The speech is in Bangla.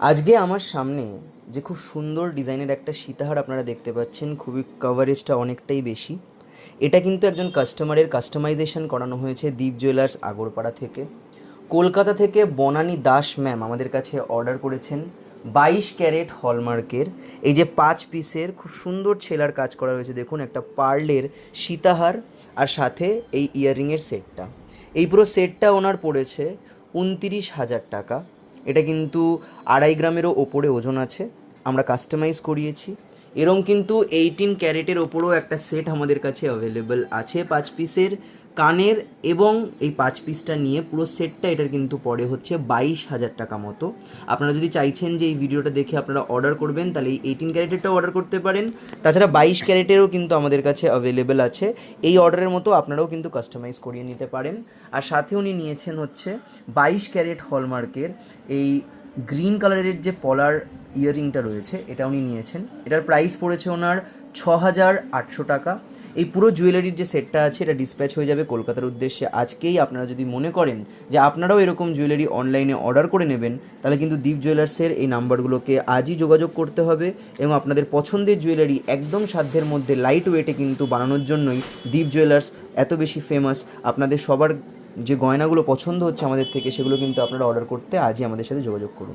আজকে আমার সামনে যে খুব সুন্দর ডিজাইনের একটা সীতাহার আপনারা দেখতে পাচ্ছেন, খুবই কভারেজটা অনেকটাই বেশি। এটা কিন্তু একজন কাস্টমারের কাস্টমাইজেশন করানো হয়েছে দীপ জুয়েলার্স আগরপাড়া থেকে। কলকাতা থেকে বনানী দাস ম্যাম আমাদের কাছে অর্ডার করেছেন বাইশ ক্যারেট হলমার্কের। এই যে পাঁচ পিসের খুব সুন্দর ছেলার কাজ করা রয়েছে দেখুন একটা পার্লের সীতাহার আর সাথে এই ইয়াররিংয়ের সেটটা এই পুরো সেটটা ওনার পড়েছে উনতিরিশ হাজার টাকা। এটা কিন্তু আড়াই গ্রামেরও ওপরে ওজন আছে, আমরা কাস্টমাইজ করিয়েছি। এরম কিন্তু এইটিন ক্যারেটের ওপরেও একটা সেট আমাদের কাছে অ্যাভেলেবেল আছে, পাঁচ পিসের কানের এবং এই পাঁচ পিসটা নিয়ে পুরো সেটটা এটার কিন্তু পড়ে হচ্ছে বাইশ হাজার টাকা মতো। আপনারা যদি চাইছেন যে এই ভিডিওটা দেখে আপনারা অর্ডার করবেন, তাহলে এই এইটিন ক্যারেটেরটাও অর্ডার করতে পারেন। তাছাড়া বাইশ ক্যারেটেরও কিন্তু আমাদের কাছে অ্যাভেলেবেল আছে। এই অর্ডারের মতো আপনারাও কিন্তু কাস্টমাইজ করিয়ে নিতে পারেন। আর সাথে উনি নিয়েছেন হচ্ছে বাইশ ক্যারেট হলমার্কের এই গ্রিন কালারের যে পলার ইয়াররিংটা রয়েছে, এটা উনি নিয়েছেন। এটার প্রাইস পড়েছে ওনার ছ হাজার আটশো টাকা। এই পুরো জুয়েলারির যে সেটটা আছে, এটা ডিসপ্যাচ হয়ে যাবে কলকাতার উদ্দেশ্যে। আজকেই আপনারা যদি মনে করেন যে আপনারাও এরকম জুয়েলারি অনলাইনে অর্ডার করে নেবেন, তাহলে কিন্তু দীপ জুয়েলার্সের এই নাম্বারগুলোকে আজই যোগাযোগ করতে হবে এবং আপনাদের পছন্দের জুয়েলারি একদম সাধ্যের মধ্যে লাইট ওয়েটে কিন্তু বানানোর জন্যই দীপ জুয়েলার্স এত বেশি ফেমাস আপনাদের সবার যে গয়নাগুলো পছন্দ হচ্ছে আমাদের থেকে, সেগুলো কিন্তু আপনারা অর্ডার করতে আজই আমাদের সাথে যোগাযোগ করুন।